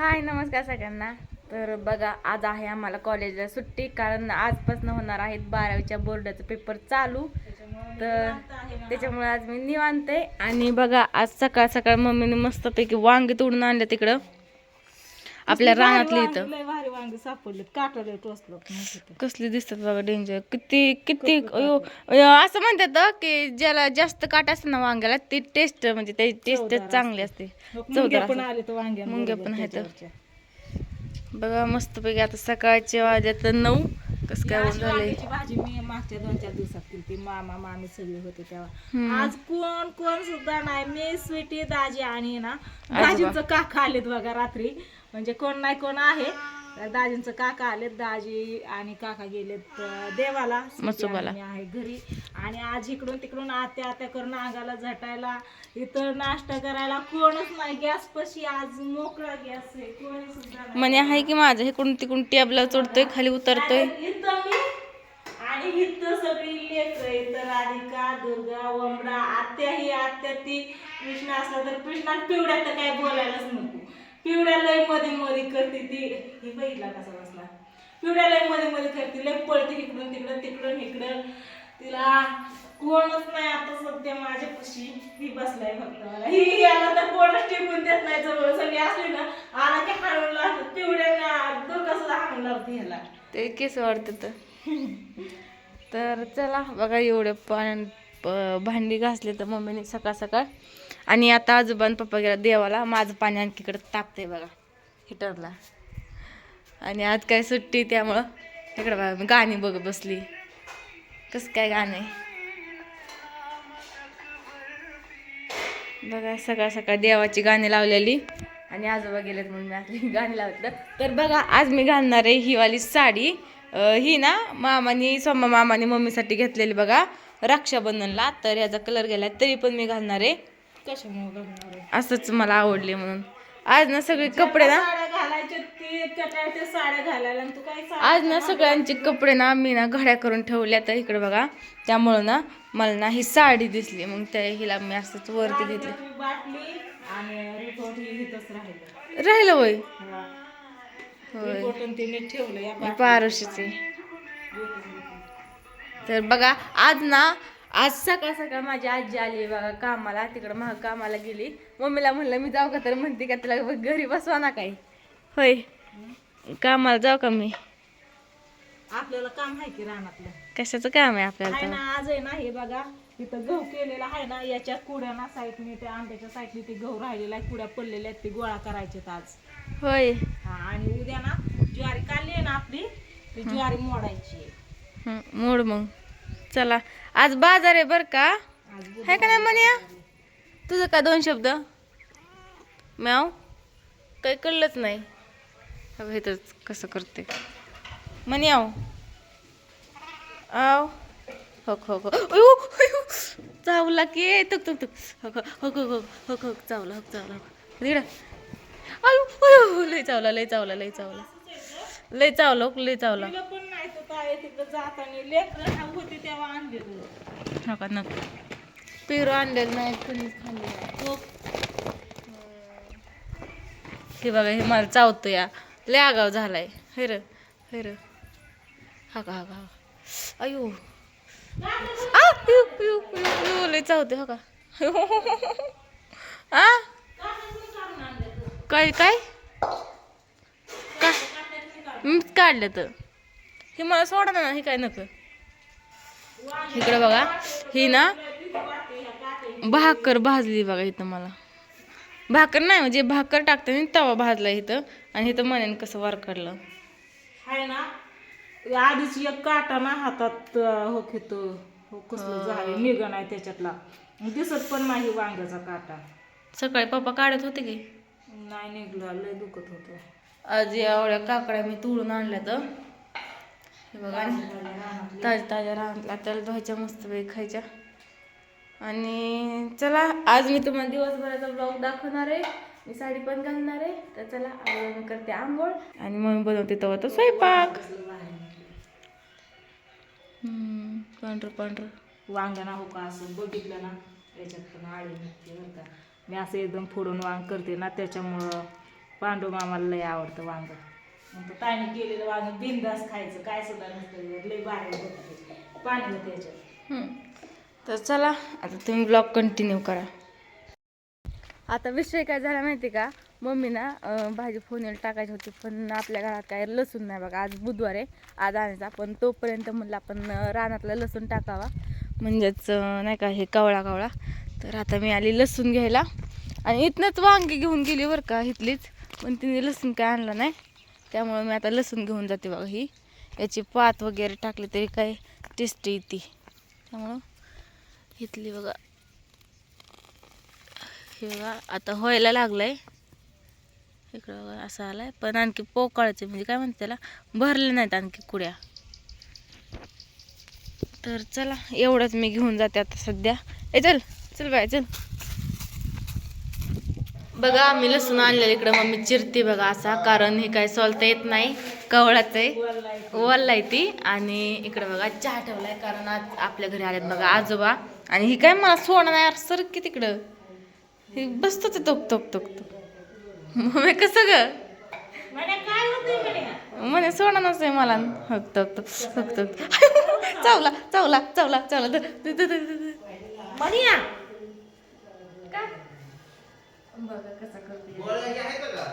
हाय नमस्कार सगळ्यांना. तर बघा आज आहे आम्हाला कॉलेजला सुट्टी कारण आजपासून होणार आहेत बारावीच्या बोर्डाचं पेपर चालू. तर त्याच्यामुळे आज मी निवांत आहे. आणि बघा आज सकाळ सकाळ मम्मीने मस्तपैकी वांगे तोडून आणले तिकडं. आपल्या रानातली इथं. लय भारी वांगी सापडले टोचलो कसली दिसतात बघा डेंजर किती किती अयो, अयो, असं म्हणतात की ज्याला जास्त काट असतं ना वांग्याला ती टेस्ट म्हणजे त्याची टेस्ट चांगली असते. चवदार पण असते. आले तर वांग्या मुंग्या पण आहेत. बघा मस्तपैकी आता सकाळच्या वाजत नऊ. कसं काय ऊन झालंय? भाजी मी मागच्या दोन चार दिवसात केली ती मामा मामी सगळे होते तेव्हा. आज कोण कोण सुद्धा नाही. मी स्वीटी दाजी आणि ना दाजींचं काका आलेत बघा रात्री. म्हणजे कोण नाही कोण आहे. दाजींचं काका आलेत दाजी आणि काका गेलेत देवाला. मसोबाला. आहे घरी. आणि आज इकडून तिकडून आत्या आत्या करून अंगाला झटायला इथं नाश्ता करायला कोणच नाही. गॅस पशी आज मोकळा गॅस आहे. कोणी सुद्धा म्हणे आहे की माझं? इकडून तिकडून टेबला चढतोय खाली उतरतोय? इथं मी आणि इथं सगळी लेकर इथं राधिका दुर्गा वमडा आत्या ही आत्या ती. कृष्णा असला तर कृष्णा पिवड्या तर काय बोलायलाच नको. पिवड्या लयमध्ये मध्ये करते ती. ही बघितला कसा बसला? पिवड्या लयमध्ये मध्ये करते लय पळते इकडून तिकडं तिकडून इकडं. तिला कोणच नाही आता सध्या माझ्यापाशी. ही बसलाय फक्त मला. ही याला तर कोणच टिपून देत नाही जवळ. सगळी असली ना आला की हाणून लागत पिवड्या डोका सुद्धा हाणून लावते ह्याला? ते केस वाढत तर. तर चला बघा एवढं पाणी भांडी घासले तर मम्मीने सकाळ सकाळ. आणि आता आजोबान पप्पा गेला देवाला. माझं पाणी आणखीकडं तापतंय बघा हिटरला आणि आज काय सुट्टी त्यामुळं. इकडं बघा मी गाणी बघत बसली. कसं काय गाणं आहे? बघा सकाळ सकाळ देवाची गाणी लावलेली. आणि आजोबा गेलेत म्हणून मी आपली गाणी लावलं तर बघा आज मी घालणार आहे ही वाली साडी. ही ना मामानी सोमा मामाने मम्मीसाठी घेतलेली बघा. रक्षाबंधनला तर याचा कलर गेलाय तरी पण मी घालणार आहे. कशामुळे घालणार आहे? असंच मला आवडले म्हणून. आज ना सगळे कपडे ना आज ना सगळ्यांचे कपडे ना मी ना घड्या करून ठेवल्या तर इकडे बघा. त्यामुळं ना मला ना ही साडी दिसली. मग त्या हिला मी असंच वरती घेतली. राहिलं. होय. होय पारोशीचे. तर बघा आज ना आज सकाळ सकाळ माझी आजी आली बघा कामाला तिकडं महा कामाला गेली. मम्मीला म्हणलं मी जाऊ का तर? म्हणते का तिला घरी बसवा ना काही. होय. कामाला जाऊ का मी? आपल्याला काम आहे की रानातलं? कशाचं काम आहे आपल्याला आहे तर? ना आज आहे ना हे बघा इथं गहू केलेला आहे ना याच्या कुड्या ना साईडने त्या आंब्याच्या साईडने ते गहू राहिलेला आहे कुड्या पडलेल्या आहेत ते गोळा करायचे आज. होय. हा आणि उद्या ना ज्वारी काढली आहे ना आपली ती ज्वारी मोडायची आहे. हं, मोड मग. चला. आज बाजार आहे बर का? आहे का नाही म्हणे तुझं का दोन शब्द? म्याव काही कळलंच नाही. अगं हे तर कसं करते? म्हणे आव. आव हो हो हो. चावला की तुक तुक तुक हो हो हो हो हो हो चावला हो चावला तिकडं अयो अयो लय चावला लय चावला लय चावला. लय चावला लय चावला. तिकडं जाताना लेकरं होती तेव्हा आणले हो का? नको पेरू आणलेलं नाही कुणीच खाल्ले नाही. हो. हे बघा हे मला चावतो या लय आगाव झालाय. हे र हे हा का हा का हा का. अयो. आ, अयो, अयो, अयो, अयो, लय चावते हो का? आ? काय काय? का? मीच काढलं तर. हे मला सोडा ना हे काय नको. इकडे बघा ही ना भाकर भाजली बघा इथं मला. भाकर नाही म्हणजे भाकर टाकताना तवा भाजला इथं आणि इथं म्हणेन कसं वरकडलं. आहे ना आधीच एक काटा ना हातात हो घेतो हो कसलं झाले निघ नाही त्याच्यातला. दिसत पण नाही वांग्याचा काटा. सकाळी पप्पा काढत होते की? नाही निघलं लय दुखत होतं. आज एवढ्या काकड्या मी तोडून आणल्या तर हे बघा. ताज्या ताज्या राहतला त्याला धुवायच्या मस्त वेळ खायच्या. आणि चला आज मी तुम्हाला दिवसभराचा ब्लॉग दाखवणार आहे. मी साडी पण घालणार आहे. तर चला आज मी करते आंघोळ. आणि मग बनवते तेव्हा तो स्वयंपाक. पांढर पांढरं. पांढरं वांग्याना हो का असं बघितलं ना त्याच्यात पण आळी निघते बरं का. मी असं एकदम फोडून वांग करते ना त्याच्यामुळं पांडू मामाला लय आवडतं वांग. मग ताईने केलेलं वांग बिंदास खायचं काय सुद्धा नसतं लय भारी होतं पाणी होतं त्याच्यात तर चला आता तुम्ही ब्लॉग कंटिन्यू करा. आता विषय काय झाला माहिती का? मम्मी ना भाजी फोनेला टाकायची होती पण आपल्या घरात काय लसूण नाही बघा आज बुधवार आहे आज आणायचा. पण तोपर्यंत म्हणलं आपण रानातला लसूण टाकावा. म्हणजेच नाही का हे कवळा कवळा. तर आता मी आली लसूण घ्यायला. आणि इथनंच वांगी घेऊन गेली बरं का इथलीच. पण तिने लसूण काय आणलं नाही. त्यामुळे मी आता लसूण घेऊन जाते बघा ही. याची पात वगैरे टाकली तरी काय टेस्टी येते. त्यामुळं घेतली बघा. हे बघा आता व्हायला लागलंय. इकडं बघा असं आलाय. पण आणखी पोकळाचे म्हणजे काय म्हणते त्याला? भरले नाहीत आणखी कुड्या. तर चला एवढंच मी घेऊन जाते आता सध्या. ए चल चल बाय चल. बघा मी लसूण आणलेलं इकडं. मम्मी चिरते बघा असा कारण हे काय सोलता येत नाही. कवळाच आहे. वल्लाय ती. आणि इकडं बघा चहा ठेवलाय कारण आज आपल्या घरी आल्यात बघा आजोबा. आणि ही काय मला सोडणार सर की तिकडं. हे बसतच तोक तोक तोक तोक मग कसं ग? म्हणे सोडणारच आहे मला. हक तक तक हक तक चावला चावला चावला चावला. बघा कसा करते गोळ्या आहेत का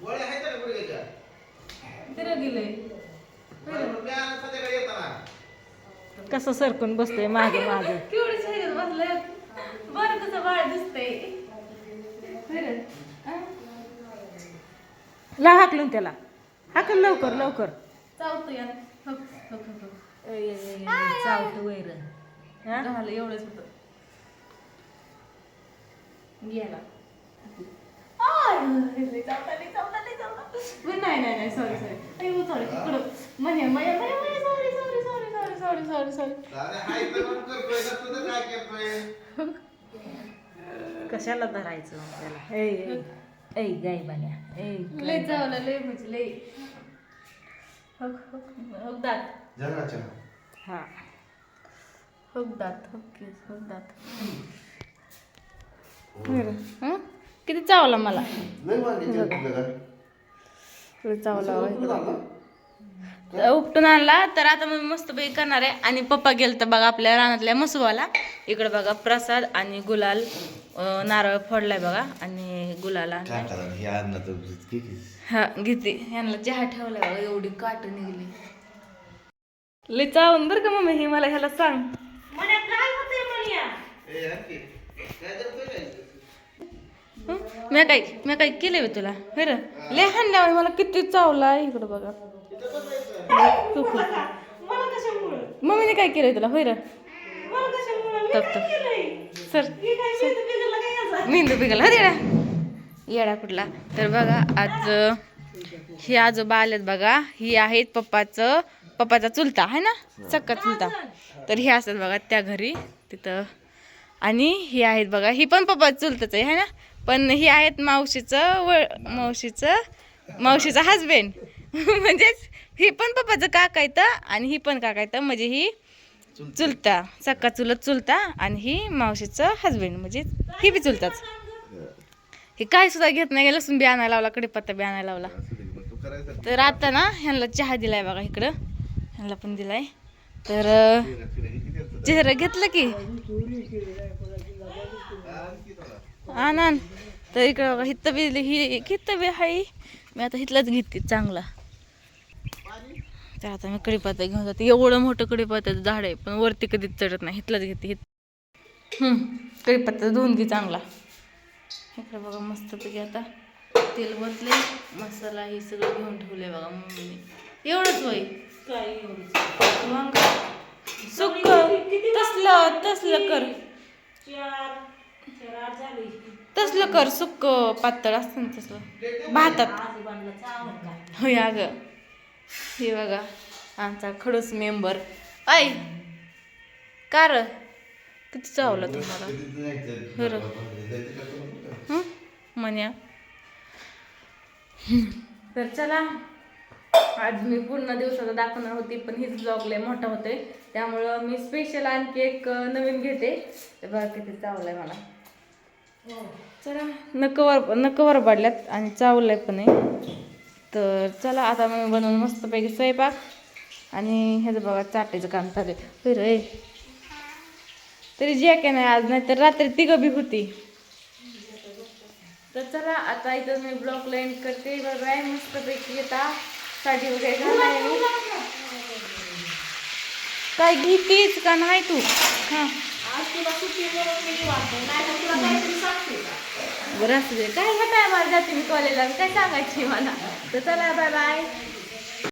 गोळ्या आहेत का गुडघ्याच्या. तिला गेलंय. बरं, मग मी आज संध्याकाळी येताना. कसं सरकून बसतोय मागे मागे? केवढी बसलंय? बरं कसं बाळ दिसतंय? हा? ला हाकलून त्याला. हाकल लवकर लवकर. चावतो यार. ए, चावतं वैर. हा? झालं एवढंच होतं. गेला नाही नाही नाही सॉरी सॉरी सॉरी इकडं म्हणे म्हणे म्हणे सॉरी सॉरी सॉरी कशाला धरायचं त्याला? ए गाय बान्या. ए लय चावलं लय म्हणजे लय. हक हक हक दात. हा. हक दात हक केस हक दात. बरं, हं? किती चावला मला? चावला उपटून आणला तर आता मी मस्त पैकी करणार आहे. आणि पप्पा गेल तर बघा आपल्या रानातल्या मसुवाला. इकडे बघा प्रसाद आणि गुलाल नारळ फोडलाय बघा. आणि गुलाल हे हा घेते. यांना चहा ठेवलाय बघा एवढी काट निघली. लय चावून बरं का मम्मी हे मला ह्याला सांग. मी काय मी काय केले बे तुला? बरं लय हाणल्यावर मला किती चावला इकडं बघा. मम्मीने काय केलंय तुला? होय तप सर मेंदू पिकला येडा येडा कुठला? तर बघा आज हे ही आजोबा आलेत बघा. ही आहेत पप्पाचं पप्पाचा चुलता आहे ना? चक्का चुलता. तर हे असतात बघा त्या घरी तिथं. आणि ही आहेत बघा ही पण पप्पाचं चुलतच आहे ना? पण ही आहेत मावशीचं व मावशीचं मावशीचा हजबेंड म्हणजेच ही पण पप्पाचं काका येतं आणि ही पण काका येतं म्हणजे ही चुलता सक्का चुलत चुलता आणि ही मावशीचं हजबेंड म्हणजे ही बी चुलताच. हे काय सुद्धा घेत नाही लसूण बी आणायला लावला कडीपत्ता बी आणायला लावला. तर आता ना ह्यांना चहा दिलाय बघा इकडं. ह्यांना पण दिलाय. तर चेहरा घेतलं की? आण आण. तर इकडं बघा हित्त बी ही हित्त बी हाय? मी आता हिथलाच घेते चांगला. तर आता मी कडीपत्ता घेऊन जाते. एवढं मोठं कडीपत्त्याचं झाड आहे पण वरती कधीच चढत नाही. हिथलाच घेते हित कडीपत्ता धुवून घे चांगला. इकडे बघा मस्तपैकी आता तेल वतले मसाला हे सगळं घेऊन ठेवले बघा मम्मीने एवढंच होय? काय. वांग सुक्क तसलं तसलं कर. तसलं कर सुक पातळ असतं ना तसलं. भातात. होय अगं. हे बघा आमचा खडूस मेंबर. ऐ कार किती चावला तुम्हाला बरं. हं? म्हण्या. तर चला आज मी पूर्ण दिवसाचा दाखवणार होती पण हीच ब्लॉग लय मोठा होतोय. त्यामुळं मी स्पेशल आणखी एक नवीन घेते. ते बघा किती चावलाय मला. चला नकवर नकवर पाडल्यात आणि चावलंय पण आहे तर चला आता मी बनवून मस्तपैकी स्वयंपाक आणि ह्याचं बघा चाटायचं काम चालू आहे. रे. तरी जे काय नाही आज नाही तर रात्री तिघं बी होती. तर चला आता इथं मी ब्लॉक लाईन करते. बघाय मस्तपैकी येता साडी वगैरे घालाय काय घेतेच का? नाही तू. हां. बरं असू दे. काय ह्या टायमाला जाते मी कॉलेजला काय सांगायची मला? तर चला बाय बाय